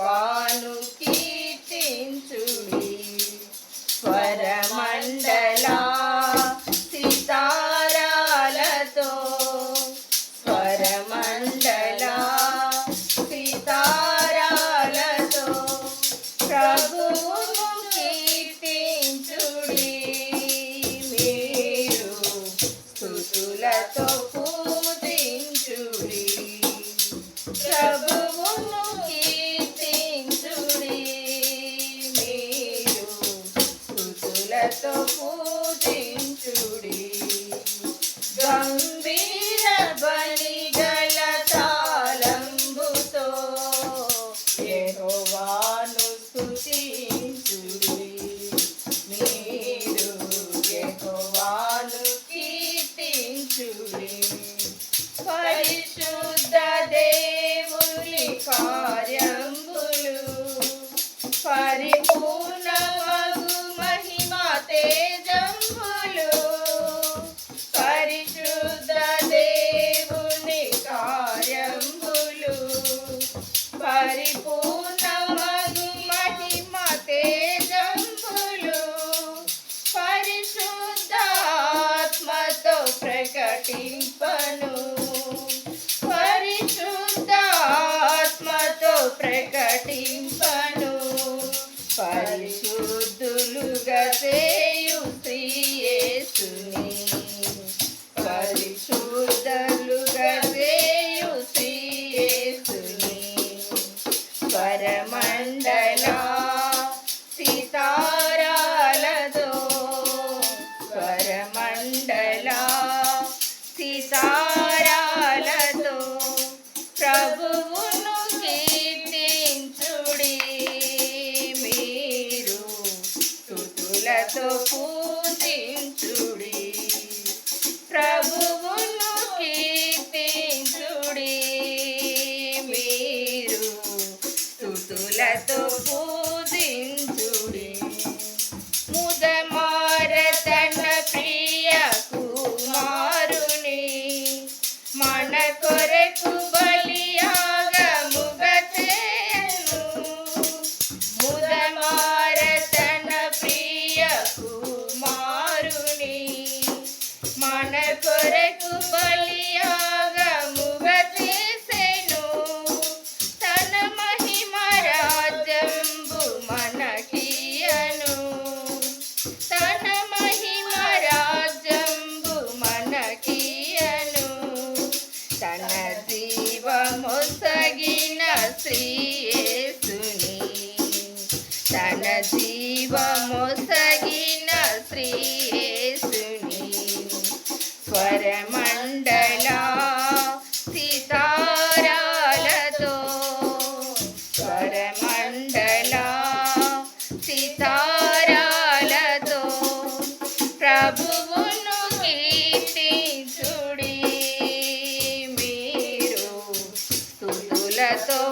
vai. భక్తులతో పూజించుడి. గంభీర బలి గల తాళంబుతో యహోవాను స్థుతించుడి మీరు యహోవాను కీర్తించుడి. పరిశుద్ధ దేవుని కార్యంబులు పరి ప్రభువును కీర్తించుడి. మీరు తుతులతో పూజించుడి. శ్రీయేసుని తన జీవమొసగిన శ్రీయేసుని స్వరమండల సితారాలతో. స్వరమండల సితారాలతో ప్రభువు todo.